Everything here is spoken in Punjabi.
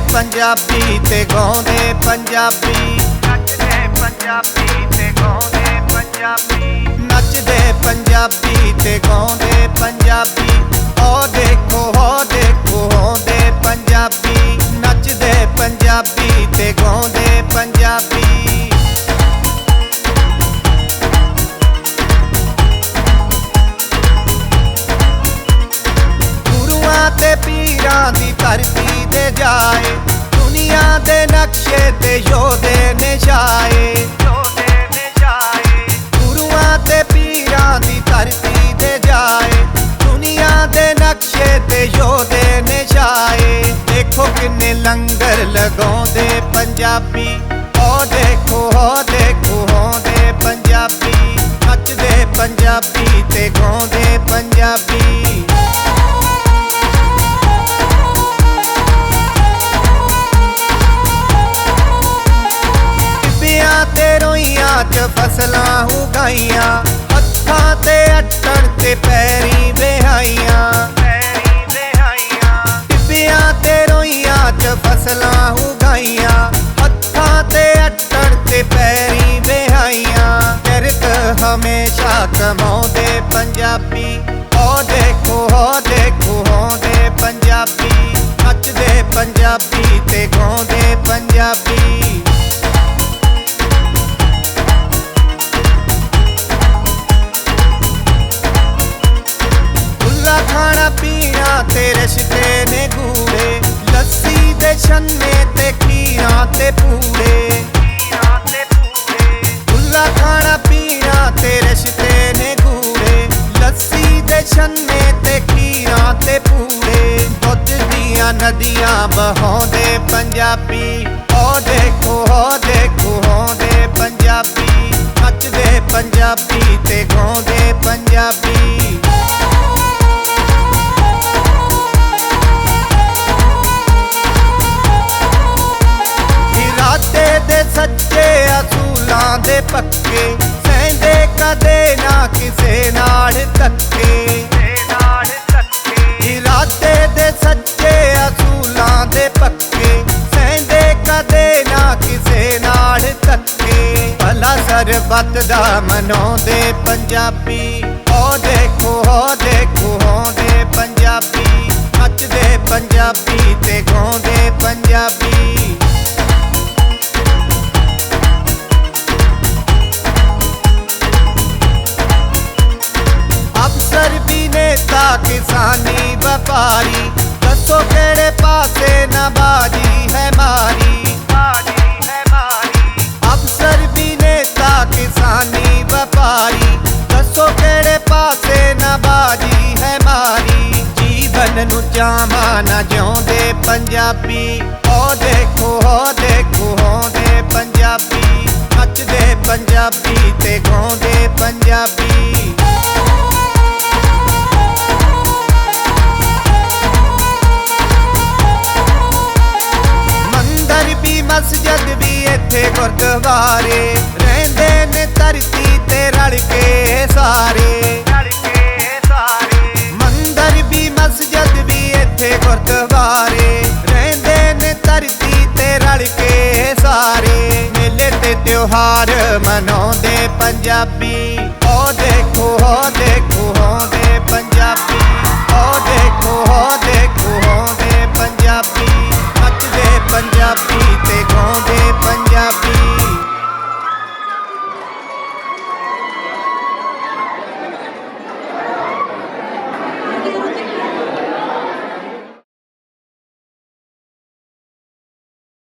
ਪੰਜਾਬੀ ਤੇ ਗਾਉਂਦੇ ਪੰਜਾਬੀ। ਨੱਚਦੇ ਪੰਜਾਬੀ ਤੇ ਗਾਉਂਦੇ ਪੰਜਾਬੀ। ਨੱਚਦੇ ਪੰਜਾਬੀ ਤੇ ਗਾਉਂਦੇ ਪੰਜਾਬੀ। ਓ ਦੇਖੋ ਹੋ ਦੇਖੋ ਹੋਂਦੇ ਪੰਜਾਬੀ। ਨੱਚਦੇ ਧਰਤੀ ਜਾਏ। ਦੁਨੀਆ ਦੇ ਨਕਸ਼ੇ ਤੇ ਯੋਧੇ ਨੇ ਛਾਏ। ਯੋਧੇ ਨੇ ਛਾਏ ਗੁਰੂਆਂ ਤੇ ਪੀਰਾਂ ਦੀ ਧਰਤੀ ਦੇ ਜਾਏ। ਦੁਨੀਆ ਦੇ ਨਕਸ਼ੇ ਤੇ ਯੋਧੇ ਨੇ ਛਾਏ। ਦੇਖੋ ਕਿੰਨੇ ਲੰਗਰ ਲਗਾਉਂਦੇ ਪੰਜਾਬੀ। ਓ ਦੇਖੋ ਹੋ ਦੇਖੋ, ਹੋਂਦੇ ਪੰਜਾਬੀ। ਨੱਚਦੇ ਪੰਜਾਬੀ ਤੇ ਗਾਉਂਦੇ ਪੰਜਾਬੀ। ਰੋਈਆਂ ਚ ਫਸਲਾਂ ਉਗਾਈਆਂ। ਹੱਥਾਂ ਤੇ ਅੱਟਣ ਤੇ ਪੈਰੀ ਵਿਹਾਈਆਂ ਪੈਰੀ ਵਿਹਾਈਆਂ ਟਿੱਬਿਆਂ ਤੇ ਰੋਈਆਂ ਚ ਫਸਲਾਂ ਉਗਾਈਆਂ। ਹੱਥਾਂ ਤੇ ਅੱਟਣ ਤੇ ਪੈਰੀ ਵਿਹਾਈਆਂ ਕਿਰਤ ਹਮੇਸ਼ਾ ਕਮਾਉਂਦੇ ਪੰਜਾਬੀ। ਓ ਦੇਖੋ ਹੋ ਦੇਖੋ ਹੋਂਦੇ ਪੰਜਾਬੀ। ਨੱਚਦੇ ਪੰਜਾਬੀ ਤੇ ਗਾਉਂਦੇ ਪੰਜਾਬੀ। ਲੱਸੀ ਤੇ ਖੀਰਾਂ ਤੇ ਪੂਰੇ ਖੁੱਲਾ ਖਾਣਾ ਪੀਣਾ ਤੇ ਰਸ਼ਤੇ ਨੇ ਗੂੜੇ। ਲੱਸੀ ਦੇ ਛੰਨੇ ਤੇ ਖੀਰਾਂ ਤੇ ਪੂਰੇ ਦੁੱਧ ਦੀਆਂ ਨਦੀਆਂ ਬਹਾਉਂਦੇ ਪੰਜਾਬੀ। ਓ ਦੇਖੋ ਹੋ ਦੇਖੋ ਹੋਂਦੇ ਪੰਜਾਬੀ। ਨੱਚਦੇ ਪੰਜਾਬੀ ਤੇ ਗਾਉਂਦੇ ਪੰਜਾਬੀ। ਦੇ ਪੱਕੇ, ਸਹਿੰਦੇ ਕਦੇ ਨਾ ਕਿਸੇ ਨਾਲ ਧੱਕੇ। ਇਰਾਦੇ ਦੇ ਸੱਚੇ ਅਸੂਲਾਂ ਦੇ ਪੱਕੇ, ਸਹਿੰਦੇ ਕਦੇ ਨਾ ਕਿਸੇ ਨਾਲ ਧੱਕੇ। ਭਲਾ ਸਰਬੱਤ ਦਾ ਮਨਾਉਂਦੇ ਪੰਜਾਬੀ। ਓ ਦੇਖੋ ਹੋ ਦੇਖੋ ਕਿਸਾਨੀ ਵਪਾਰੀ, ਦੱਸੋ ਕਿਹੜੇ ਪਾਸੇ ਨਾ ਬਾਜੀ ਹੈ ਮਾਰੀ? ਬਾਜੀ ਹੈ ਮਾਰੀ ਅਫਸਰ ਵੀ ਨੇਤਾ, ਕਿਸਾਨੀ ਵਪਾਰੀ, ਦੱਸੋ ਕਿਹੜੇ ਪਾਸੇ ਨਾ ਬਾਜੀ ਹੈ ਮਾਰੀ? ਜੀਵਨ ਨੂੰ ਚਾਵਾਂ ਨਾ ਜਿਉਂਦੇ ਪੰਜਾਬੀ। ਓ ਦੇਖੋ ਹੋ ਦੇਖੋ ਦੇ ਪੰਜਾਬੀ। ਨੱਚਦੇ ਪੰਜਾਬੀ ਤੇ ਗਾਉਂਦੇ ਪੰਜਾਬੀ। ਇੱਥੇ ਗੁਰਦੁਆਰੇ ਰਹਿੰਦੇ ਨੇ ਧਰਤੀ ਤੇ ਰਲ ਕੇ ਸਾਰੇ। ਮੰਦਰ ਵੀ, ਮਸਜਿਦ ਵੀ ਇੱਥੇ ਗੁਰਦੁਆਰੇ, ਰਹਿੰਦੇ ਨੇ ਧਰਤੀ ਤੇ ਰਲ ਕੇ ਸਾਰੇ। ਮੇਲੇ ਤੇ ਤਿਉਹਾਰ ਮਨਾਉਂਦੇ ਪੰਜਾਬੀ। ਓ ਦੇਖੋ ਹੋ ਦੇਖੋ ਹੋਂਦੇ ਪੰਜਾਬੀ। ਓ ਦੇਖੋ ਹੋ ਦੇਖੋ ਹੋਂਦੇ ਪੰਜਾਬੀ। ਨੱਚਦੇ ਪੰਜਾਬੀ ਤੇ